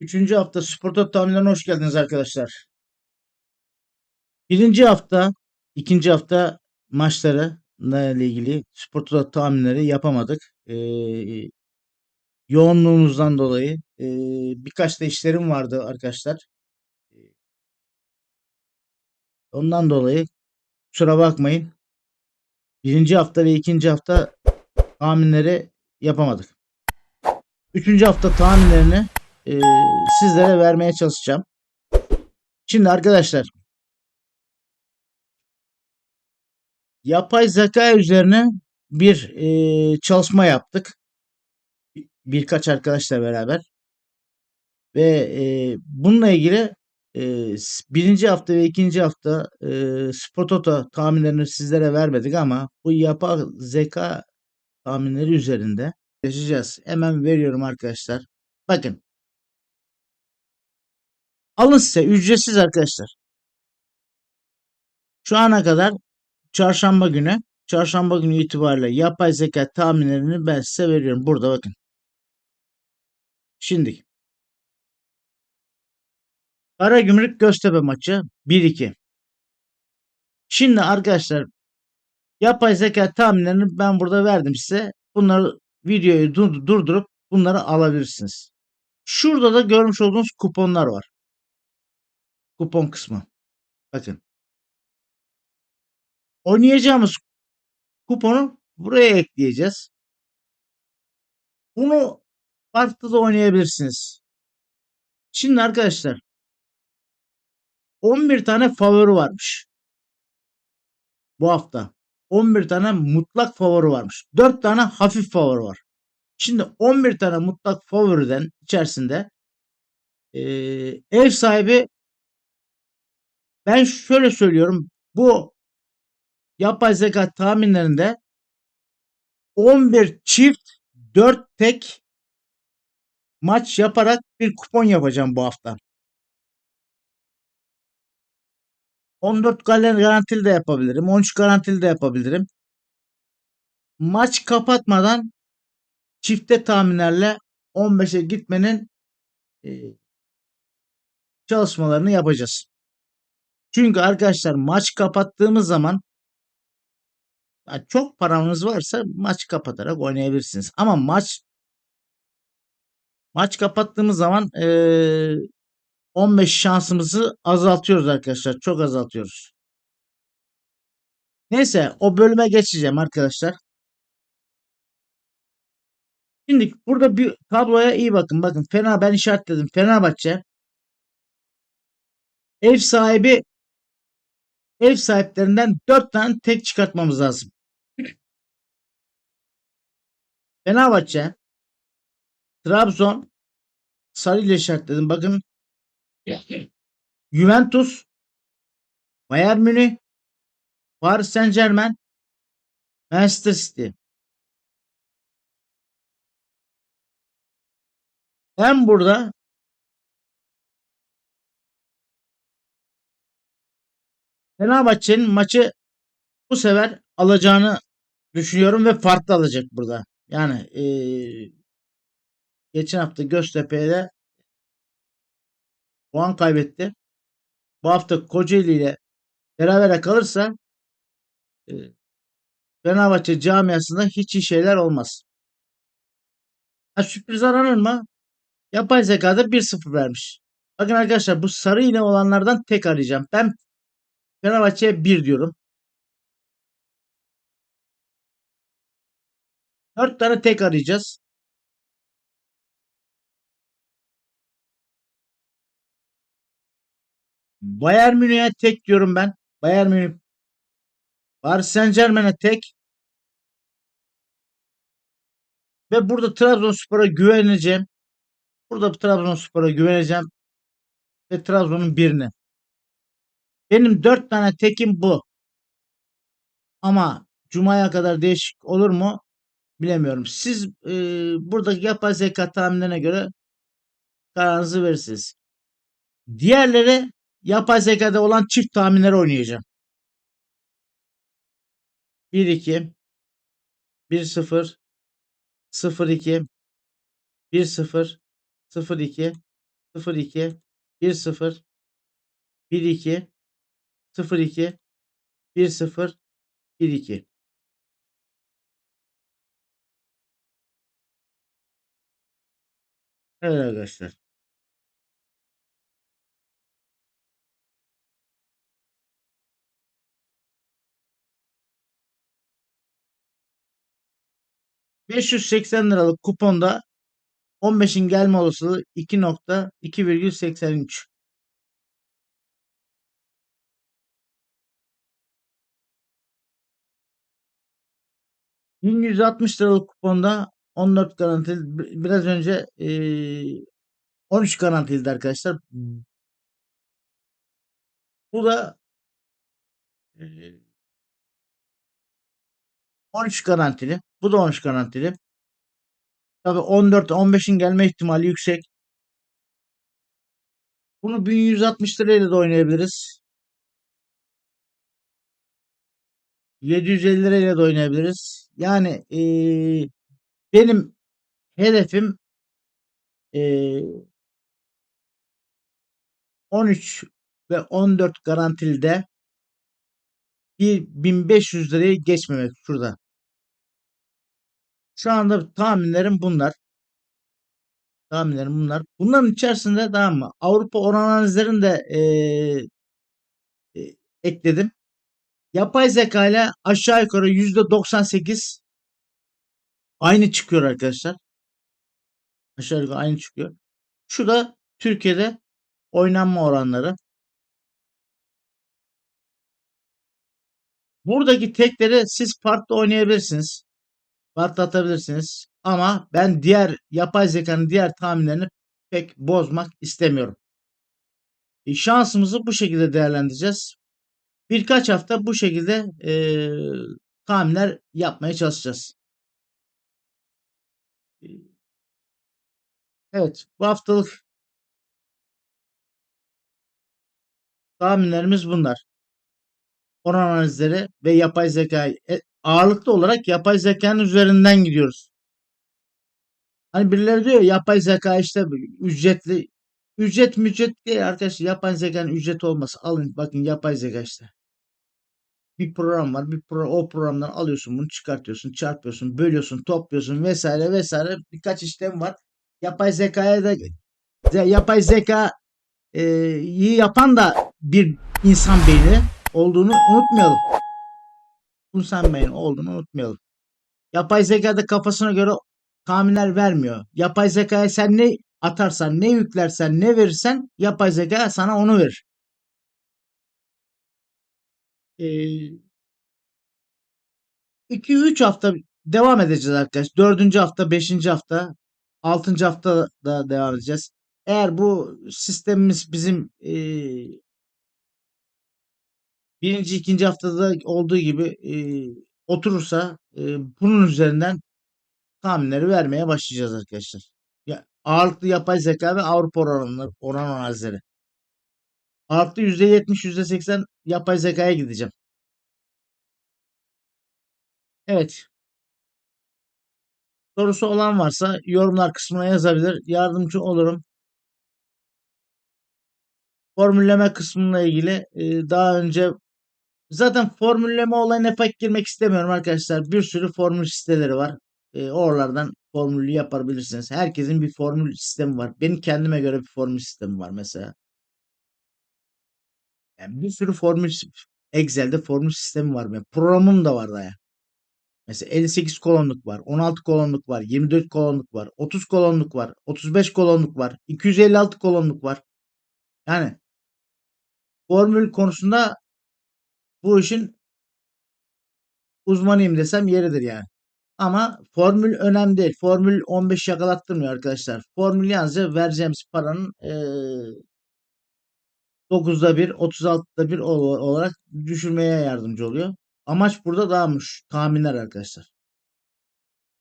Üçüncü hafta Spor Toto tahminlerine hoş geldiniz arkadaşlar. Birinci hafta, ikinci hafta maçları ile ilgili Spor Toto tahminleri yapamadık. Ee, yoğunluğumuzdan dolayı ee, birkaç da işlerim vardı arkadaşlar. Ondan dolayı kusura bakmayın. Birinci hafta ve ikinci hafta tahminleri yapamadık. Üçüncü hafta tahminlerini e, sizlere vermeye çalışacağım. Şimdi arkadaşlar yapay zeka üzerine bir e, çalışma yaptık. Birkaç arkadaşla beraber. Ve e, bununla ilgili e, birinci hafta ve ikinci hafta e, Spototo tahminlerini sizlere vermedik ama bu yapay zeka tahminleri üzerinde yaşayacağız. Hemen veriyorum arkadaşlar. Bakın Alın size ücretsiz arkadaşlar. Şu ana kadar çarşamba günü çarşamba günü itibariyle yapay zeka tahminlerini ben size veriyorum. Burada bakın. Şimdi Karagümrük Göztepe maçı 1-2. Şimdi arkadaşlar yapay zeka tahminlerini ben burada verdim size. Bunları videoyu durdurup bunları alabilirsiniz. Şurada da görmüş olduğunuz kuponlar var kupon kısmı. Bakın. Oynayacağımız kuponu buraya ekleyeceğiz. Bunu farklı da oynayabilirsiniz. Şimdi arkadaşlar 11 tane favori varmış. Bu hafta. 11 tane mutlak favori varmış. 4 tane hafif favori var. Şimdi 11 tane mutlak favoriden içerisinde e, ev sahibi ben şöyle söylüyorum. Bu yapay zeka tahminlerinde 11 çift 4 tek maç yaparak bir kupon yapacağım bu hafta. 14 garantili de yapabilirim. 13 garantili de yapabilirim. Maç kapatmadan çifte tahminlerle 15'e gitmenin çalışmalarını yapacağız. Çünkü arkadaşlar maç kapattığımız zaman çok paranız varsa maç kapatarak oynayabilirsiniz. Ama maç maç kapattığımız zaman ee, 15 şansımızı azaltıyoruz arkadaşlar. Çok azaltıyoruz. Neyse o bölüme geçeceğim arkadaşlar. Şimdi burada bir tabloya iyi bakın. Bakın fena ben işaretledim. Fenerbahçe ev sahibi ev sahiplerinden 4 tane tek çıkartmamız lazım. Fenerbahçe, Trabzon, sarı ile işaretledim. Bakın Juventus, Bayern Münih, Paris Saint Germain, Manchester City. Ben burada Fenerbahçe'nin maçı bu sefer alacağını düşünüyorum ve farklı alacak burada. Yani ee, geçen hafta Göztepe'ye de puan kaybetti. Bu hafta Kocaeli ile beraber kalırsa e, Fenerbahçe camiasında hiç iyi şeyler olmaz. Ha, sürpriz aranır mı? Yapay zekada 1-0 vermiş. Bakın arkadaşlar bu sarı iğne olanlardan tek arayacağım. Ben Fenerbahçe'ye 1 diyorum. 4 tane tek arayacağız. Bayern Münih'e tek diyorum ben. Bayern Münih. Paris Saint Germain'e tek. Ve burada Trabzonspor'a güveneceğim. Burada Trabzonspor'a güveneceğim. Ve Trabzon'un birine. Benim dört tane tekim bu. Ama Cuma'ya kadar değişik olur mu? Bilemiyorum. Siz e, buradaki yapay zeka tahminlerine göre kararınızı verirsiniz. Diğerleri yapay zekada olan çift tahminleri oynayacağım. 1-2 1-0 0-2 1-0 0-2 02 10 12 02 10 12 Evet arkadaşlar. ...580 liralık kuponda 15'in gelme olasılığı 2.2,83. 1160 liralık kuponda 14 garantili biraz önce eee 13 garantiliydi arkadaşlar. Bu da eee 13 garantili. Bu da 13 garantili. Tabii 14 15'in gelme ihtimali yüksek. Bunu 1160 lirayla da oynayabiliriz. 750 lirayla da oynayabiliriz. Yani eee, benim hedefim eee 13 ve 14 garantilide 1500 lirayı geçmemek şurada. Şu anda tahminlerim bunlar. Tahminlerim bunlar. Bunların içerisinde tamam mı? Avrupa oran analizlerini de eee, e, ekledim. Yapay zeka ile aşağı yukarı %98 aynı çıkıyor arkadaşlar. Aşağı yukarı aynı çıkıyor. Şu da Türkiye'de oynanma oranları. Buradaki tekleri siz farklı oynayabilirsiniz. Farklı atabilirsiniz. Ama ben diğer yapay zekanın diğer tahminlerini pek bozmak istemiyorum. E, şansımızı bu şekilde değerlendireceğiz. Birkaç hafta bu şekilde e, tahminler yapmaya çalışacağız. Evet, bu haftalık tahminlerimiz bunlar. Oran analizleri ve yapay zeka e, ağırlıklı olarak yapay zekanın üzerinden gidiyoruz. Hani birileri diyor yapay zeka işte ücretli ücret mücret değil arkadaşlar yapay zekanın ücreti olması alın bakın yapay zeka işte. Bir program var bir pro, o programdan alıyorsun bunu çıkartıyorsun çarpıyorsun bölüyorsun topluyorsun vesaire vesaire birkaç işlem var. Yapay zekaya da yapay zeka e, iyi yapan da bir insan beyni olduğunu unutmayalım. İnsan beyni olduğunu unutmayalım. Yapay zeka da kafasına göre tahminler vermiyor. Yapay zekaya sen ne atarsan, ne yüklersen, ne verirsen yapay zeka sana onu verir. Ee, 2-3 hafta devam edeceğiz arkadaşlar. 4. hafta, 5. hafta, 6. hafta da devam edeceğiz. Eğer bu sistemimiz bizim e, birinci, ikinci haftada olduğu gibi e, oturursa e, bunun üzerinden tahminleri vermeye başlayacağız arkadaşlar. Ya, ağırlıklı yapay zeka ve Avrupa oranları, oran analizleri. Ağırlıklı %70, %80 yapay zekaya gideceğim. Evet. Sorusu olan varsa yorumlar kısmına yazabilir. Yardımcı olurum. Formülleme kısmıyla ilgili e, daha önce zaten formülleme olayına pek girmek istemiyorum arkadaşlar. Bir sürü formül siteleri var. E, oralardan formülü yapabilirsiniz. Herkesin bir formül sistemi var. Benim kendime göre bir formül sistemi var mesela. Yani bir sürü formül Excel'de formül sistemi var. Yani programım da var da ya. Mesela 58 kolonluk var, 16 kolonluk var, 24 kolonluk var, 30 kolonluk var, 35 kolonluk var, 256 kolonluk var. Yani formül konusunda bu işin uzmanıyım desem yeridir yani. Ama formül önemli değil. Formül 15 yakalattırmıyor arkadaşlar. Formül yalnızca vereceğimiz paranın 9'da 1, 36'da 1 olarak düşürmeye yardımcı oluyor. Amaç burada dağılmış. Tahminler arkadaşlar.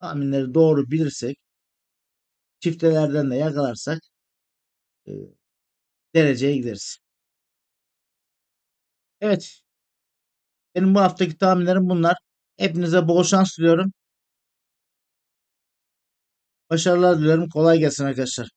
Tahminleri doğru bilirsek çiftelerden de yakalarsak e, dereceye gideriz. Evet. Benim bu haftaki tahminlerim bunlar. Hepinize bol şans diliyorum. Başarılar diliyorum. Kolay gelsin arkadaşlar.